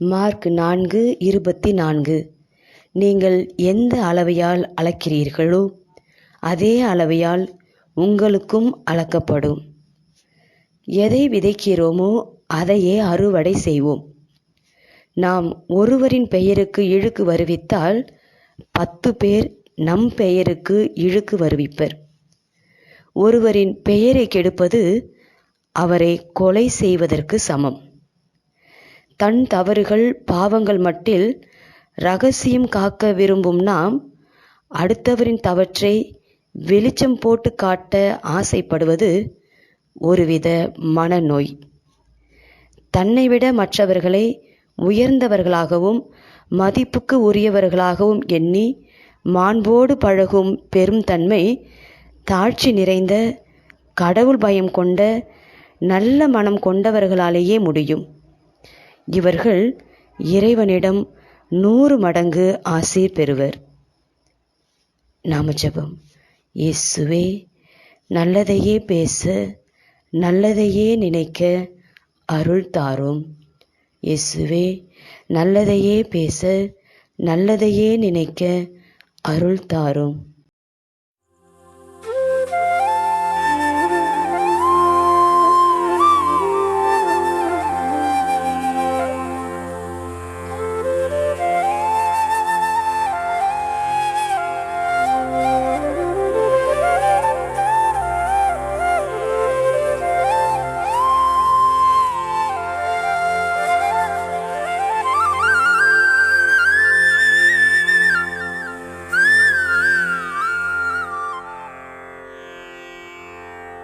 Mark நான்கு இருபத்தி நான்கு. நீங்கள் எந்த அளவையால் அளக்கிறீர்களோ அதே அளவையால் உங்களுக்கும் அளக்கப்படும். எதை விதைக்கிறோமோ அதையே அறுவடை செய்வோம். நாம் ஒருவரின் பெயருக்கு இழுக்கு வருவித்தால் பத்து பேர் நம் பெயருக்கு இழுக்கு வருவிப்பர். ஒருவரின் பெயரை கெடுப்பது அவரை கொலை செய்வதற்கு சமம். தன் தவறுகள் பாவங்கள் மட்டில் ரகசியம் காக்க விரும்பும் நாம் அடுத்தவரின் தவற்றை வெளிச்சம் போட்டு காட்ட ஆசைப்படுவது ஒருவித மனநோய். தன்னை விட மற்றவர்களை உயர்ந்தவர்களாகவும் மதிப்புக்கு உரியவர்களாகவும் எண்ணி மாண்போடு பழகும் பெரும் தன்மை தாழ்ச்சி நிறைந்த கடவுள் பயம் கொண்ட நல்ல மனம் கொண்டவர்களாலேயே முடியும். இவர்கள் இறைவனிடம் நூறு மடங்கு ஆசீர் பெறுவர். நாமஜபம். இயேசுவே நல்லதையே பேச நல்லதையே நினைக்க அருள் தாரும். இயேசுவே நல்லதையே பேச நல்லதையே நினைக்க அருள் தாரும்.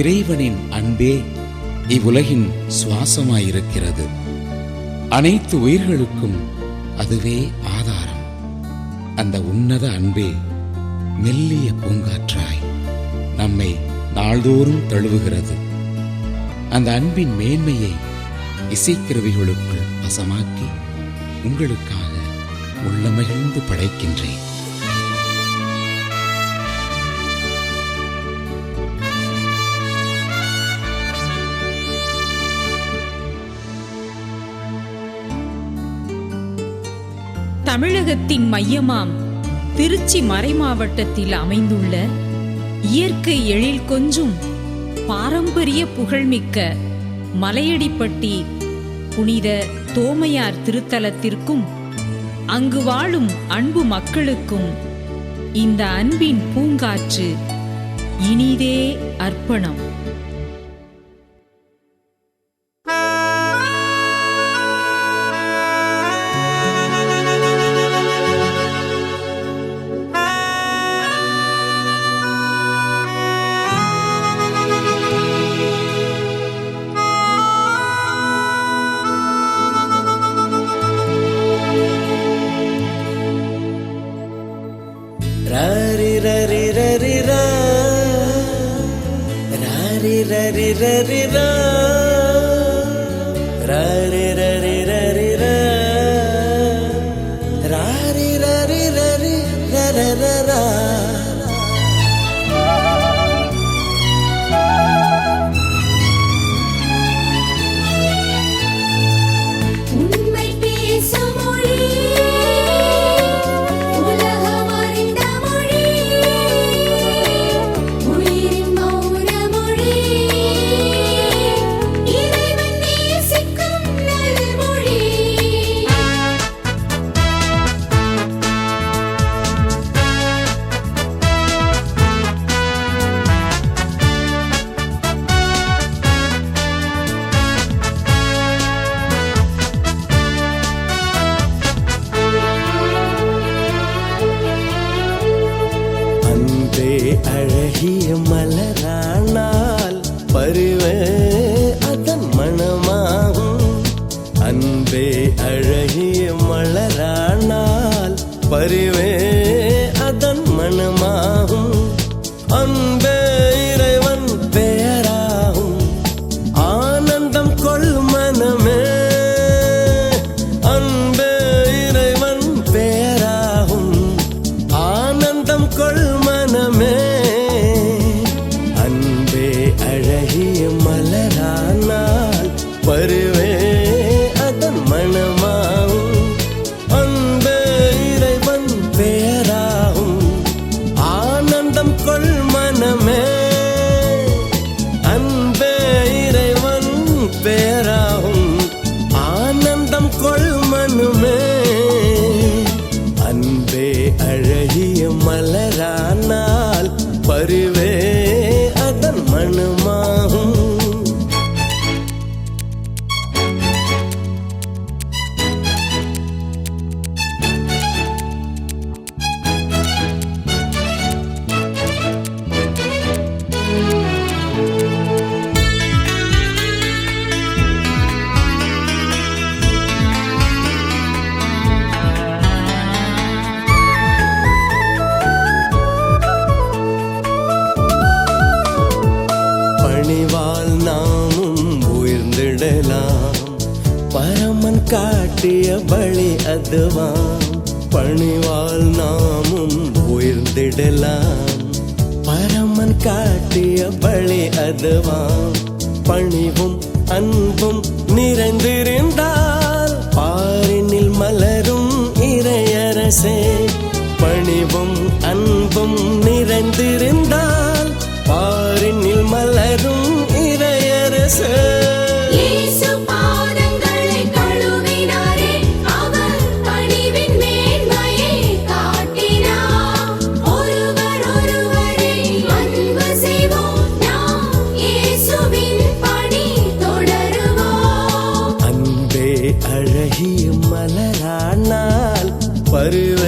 இறைவனின் அன்பே இவ்வுலகின் சுவாசமாயிருக்கிறது. அனைத்து உயிர்களுக்கும் அதுவே ஆதாரம். அந்த உன்னத அன்பே மெல்லிய பூங்காற்றாய் நம்மை நாள்தோறும் தழுவுகிறது. அந்த அன்பின் மேன்மையை இசைக்கருவிகளுக்குள் வசமாக்கி உங்களுக்காக உள்ளமகிழ்ந்து படைக்கின்றேன். தமிழகத்தின் மையமாம் திருச்சி மறைமாவட்டத்தில் அமைந்துள்ள இயற்கை எழில் கொஞ்சும் பாரம்பரிய புகழ்மிக்க மலையடிப்பட்டி புனித தோமையார் திருத்தலத்திற்கும் அங்கு வாழும் அன்பு மக்களுக்கும் இந்த அன்பின் பூங்காற்று இனிதே அர்ப்பணம். ரி ரி ரி ரா அழகிய மலரானால் பரிவே பழி அதுவாம் பணிவும் அன்பும் நிறைந்திருந்தால் பாரினில் மலரும் இறையரசே. பணிவும் அன்பும் நிறைந்திருந்தால் பாரினில் மலரும் இறையரசே. அழகிய மலரானால் பருவ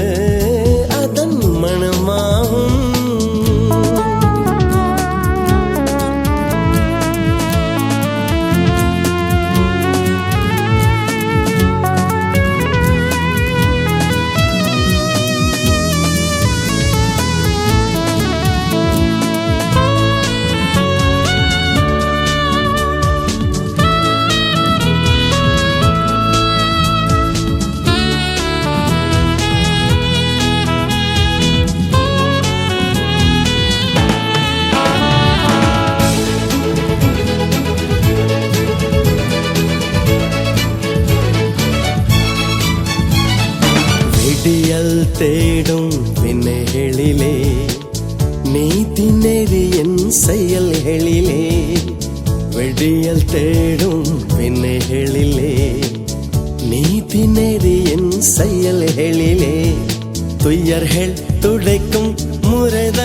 துயர்கள் துடைக்கும் முறைதான்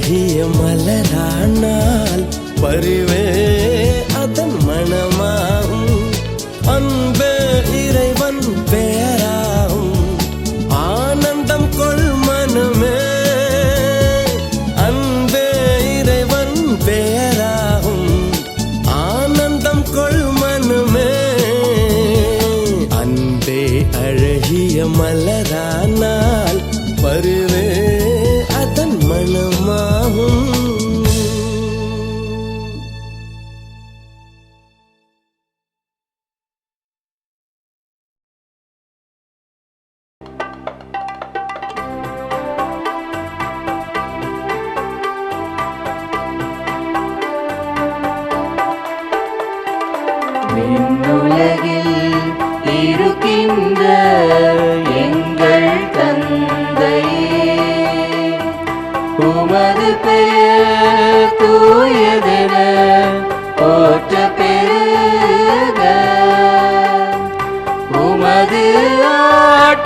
அழகிய மலரானால் பரிவே